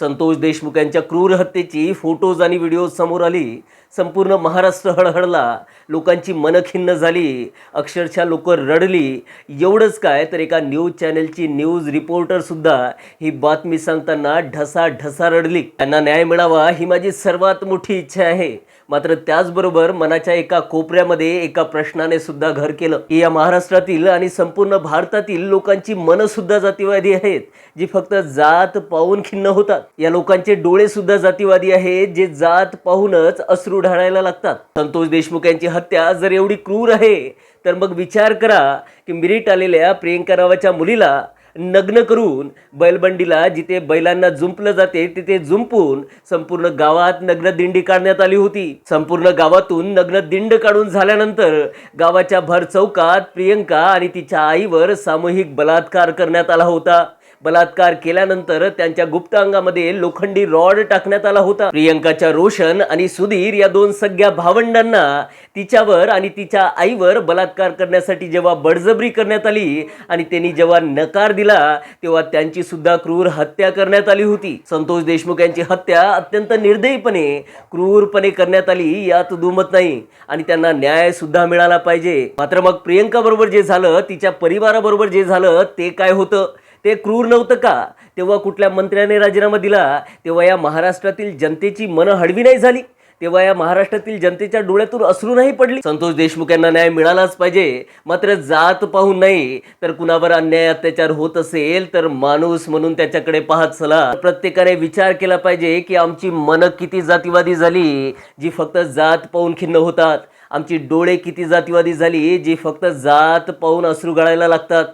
संतोष देशमुख यांच्या क्रूर हत्येची फोटोज आणि व्हिडिओ समोर आली. संपूर्ण महाराष्ट्र हळहळला. लोकांची मनं खिन्न झाली. अक्षरशः लोक रडली. एवढंच काय तर एका न्यूज चॅनलची न्यूज रिपोर्टरसुद्धा ही बातमी सांगताना ढसा ढसा रडली. त्यांना न्याय मिळावा ही माझी सर्वात मोठी इच्छा आहे. मात्र त्याचबरोबर मनाच्या एका कोपऱ्यामध्ये एका प्रश्नाने सुद्धा घर केलं. की या महाराष्ट्रातील आणि संपूर्ण भारतातील लोकांची मन सुद्धा जातीवादी आहेत जी फक्त जात पाहून खिन्न होतात. या लोकांचे डोळे सुद्धा जातीवादी आहेत जे जात पाहूनच अश्रू ढाळायला लागतात. संतोष देशमुख यांची हत्या जर एवढी क्रूर आहे तर मग विचार करा की मिरिट आलेल्या प्रियंका रावाच्या मुलीला नग्न करून बैलबंडीला जिथे बैलांना जुंपलं जाते तिथे जुंपून संपूर्ण गावात नग्न दिंडी काढण्यात आली होती. संपूर्ण गावातून नग्न दिंड काढून झाल्यानंतर गावाच्या भर चौकात प्रियंका आणि तिच्या आईवर सामूहिक बलात्कार करण्यात आला होता. बलात्कार केल्यानंतर त्यांच्या गुप्त अंगामध्ये लोखंडी रॉड टाकण्यात आला होता. प्रियंकाच्या रोशन आणि सुधीर या दोन सगळ्या भावंडांना तिच्यावर आणि तिच्या आईवर बलात्कार करण्यासाठी जेव्हा बळजबरी करण्यात आली आणि त्यांनी जेव्हा नकार दिला तेव्हा त्यांची सुद्धा क्रूर हत्या करण्यात आली होती. संतोष देशमुख यांची हत्या अत्यंत निर्दयीपणे क्रूरपणे करण्यात आली यात दुमत नाही आणि त्यांना न्याय सुद्धा मिळाला पाहिजे. मात्र मग प्रियंका बरोबर जे झालं तिच्या परिवाराबरोबर जे झालं ते काय होतं? ते क्रूर नव्हतं का? तेव्हा कुठल्या मंत्र्याने राजीनामा दिला? तेव्हा या महाराष्ट्रातील जनतेची मनं हळवी नाही झाली. तेव्हा या महाराष्ट्रातील जनतेच्या डोळ्यातून अश्रू नाही पडली. संतोष देशमुख यांना न्याय मिळालाच पाहिजे. मात्र जात पाहून नाही. तर कुणावर अन्याय अत्याचार होत असेल तर माणूस म्हणून त्याच्याकडे पाहत चला. प्रत्येकाने विचार केला पाहिजे की आमची मनं किती जातीवादी झाली जी फक्त जात पाहून खिन्न होतात. आमची डोळे किती जातीवादी झाली जी फक्त जात पाहून अश्रू गाळायला लागतात.